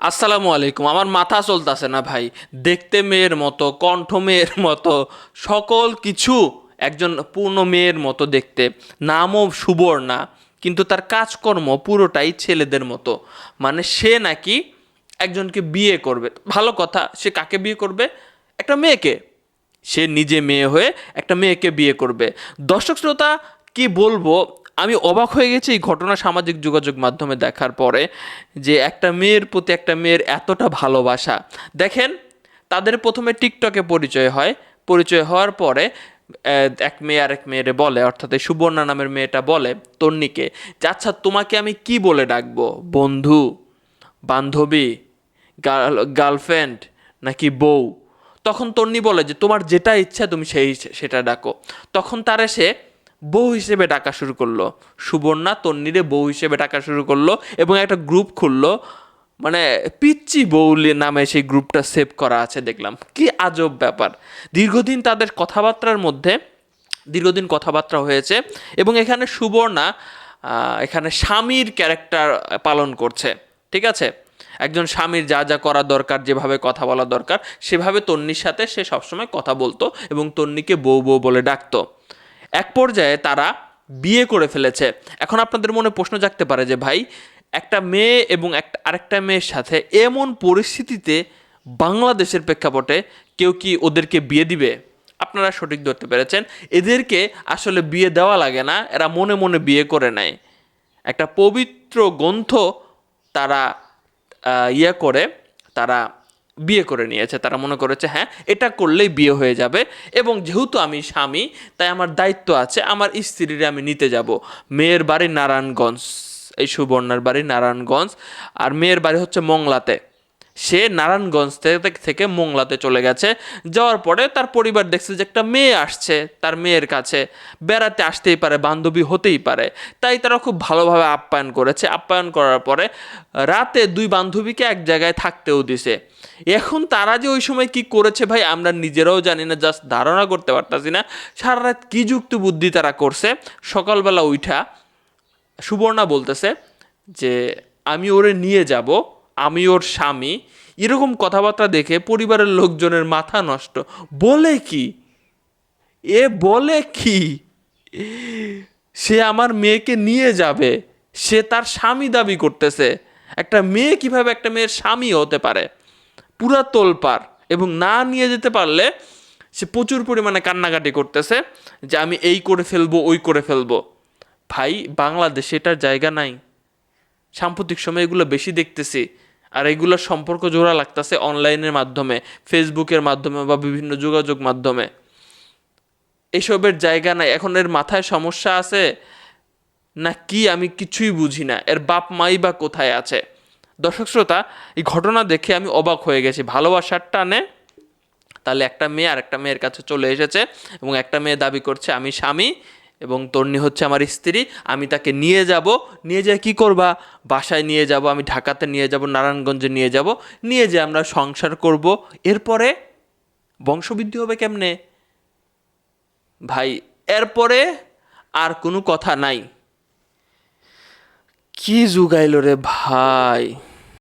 আসসালামু আলাইকুম। আমার মাথা চলতেছে না ভাই। দেখতে মেয়ের মতো, কণ্ঠ মেয়ের মতো, সকল কিছু একজন পূর্ণ মেয়ের মতো দেখতে। নামও সুবর্ণা, কিন্তু তার কাজকর্ম পুরোটাই ছেলেদের মতো। মানে সে নাকি একজনকে বিয়ে করবে। ভালো কথা, সে কাকে বিয়ে করবে? একটা মেয়েকে। সে নিজে মেয়ে হয়ে একটা মেয়েকে বিয়ে করবে। দর্শক শ্রোতা, কি বলব? আমি অবাক হয়ে গেছি এই ঘটনা সামাজিক যোগাযোগ মাধ্যমে দেখার পরে যে একটা মেয়ের প্রতি একটা মেয়ের এতটা ভালোবাসা। দেখেন, তাদের প্রথমে টিকটকে পরিচয় হয়। পরিচয় হওয়ার পরে এক মেয়ে আরেক মেয়েরে বলে, অর্থাৎ এই সুবর্ণা নামের মেয়েটা বলে তন্নিকে যে আচ্ছা তোমাকে আমি কি বলে ডাকবো? বন্ধু? বান্ধবী? Girl, girlfriend? নাকি বউ? তখন তন্নি বলে যে, তোমার যেটা ইচ্ছা তুমি সেই, সেটা ডাকো। তখন তার এসে বউ হিসেবে ডাকা শুরু করল। সুবর্ণা তন্নিরে বউ হিসেবে ডাকা শুরু করল এবং একটা গ্রুপ খুললো। মানে পিচ্চি বউলি নামে সেই গ্রুপটা সেভ করা আছে দেখলাম। কি আজব ব্যাপার। দীর্ঘদিন তাদের কথাবার্তার মধ্যে, দীর্ঘদিন কথাবার্তা হয়েছে এবং এখানে সুবর্ণা এখানে স্বামীর ক্যারেক্টার পালন করছে। ঠিক আছে? একজন স্বামীর যা যা করা দরকার, যেভাবে কথা বলা দরকার, সেভাবে তন্নির সাথে সে সবসময় কথা বলতো এবং তন্নিকে বউ বউ বলে ডাকতো। এক পর্যায়ে তারা বিয়ে করে ফেলেছে। এখন আপনাদের মনে প্রশ্ন জাগতে পারে যে, ভাই, একটা মেয়ে এবং একটা, আরেকটা মেয়ের সাথে এমন পরিস্থিতিতে বাংলাদেশের প্রেক্ষাপটে কেউ কি ওদেরকে বিয়ে দিবে? আপনারা সঠিক ধরতে পেরেছেন। এদেরকে আসলে বিয়ে দেওয়া লাগে না, এরা মনে মনে বিয়ে করে নেয়। একটা পবিত্র গ্রন্থ তারা ইয়ে করে, তারা বিয়ে করে নিয়েছে। তারা মনে করেছে হ্যাঁ এটা করলেই বিয়ে হয়ে যাবে এবং যেহেতু আমি স্বামী, তাই আমার দায়িত্ব আছে, আমার স্ত্রীরে আমি নিতে যাব। মেয়ের বাড়ি নারায়ণগঞ্জ, এই সুবর্ণার বাড়ি নারায়ণগঞ্জ। আর মেয়ের বাড়ি হচ্ছে মংলাতে। সে নারায়ণগঞ্জ থেকে মোংলাতে চলে গেছে। যাওয়ার পরে তার পরিবার দেখছে যে একটা মেয়ে আসছে তার মেয়ের কাছে। বেড়াতে আসতেই পারে, বান্ধবী হতেই পারে। তাই তারা খুব ভালোভাবে আপ্যায়ন করেছে। আপ্যায়ন করার পরে রাতে দুই বান্ধবীকে এক জায়গায় থাকতেও দিছে। এখন তারা যে ওই সময় কি করেছে ভাই, আমরা নিজেরাও জানি না, জাস্ট ধারণা করতে পারতাছি না। সারা রাত কী যুক্তি বুদ্ধি তারা করছে? সকালবেলা উঠা সুবর্ণা বলতেছে যে, আমি ওরে নিয়ে যাব আমি ওর স্বামী, এরকম কথাবার্তা দেখে পরিবারের লোকজনের মাথা নষ্ট। বলে কি? এ বলে কি? সে আমার মেয়েকে নিয়ে যাবে, সে তার স্বামী দাবি করতেছে। একটা মেয়ে কীভাবে একটা মেয়ের স্বামী হতে পারে? পুরা তোলপার এবং না নিয়ে যেতে পারলে সে প্রচুর পরিমাণে কান্নাকাটি করতেছে যে আমি এই করে ফেলব, ওই করে ফেলব। ভাই, বাংলাদেশে এটার জায়গা নাই। সাম্প্রতিক সময় এগুলো বেশি দেখতেছি। আর এগুলোর সম্পর্ক জোড়া লাগতেছে অনলাইনের মাধ্যমে, ফেসবুকের মাধ্যমে বা বিভিন্ন যোগাযোগ মাধ্যমে। এসবের জায়গা নাই, এখন এর মাথায় সমস্যা আছে না কি আমি কিছুই বুঝি না, এর বাপ মাই বা কোথায় আছে? দর্শক শ্রোতা, এই ঘটনা দেখে আমি অবাক হয়ে গেছি, ভালোবাসার টানে তাহলে একটা মেয়ে আর একটা মেয়ের কাছে চলে এসেছে এবং একটা মেয়ে দাবি করছে, আমি স্বামী এবং তন্নি হচ্ছে আমার স্ত্রী, আমি তাকে নিয়ে যাব। নিয়ে যেয়ে কী করবা? বাসায় নিয়ে যাব, আমি ঢাকাতে নিয়ে যাব, নারায়ণগঞ্জে নিয়ে যাব। নিয়ে যেয়ে আমরা সংসার করব। এরপরে বংশবৃদ্ধি হবে কেমনে? ভাই, এরপরে আর কোনো কথা নাই। কি যুগাইল রে ভাই?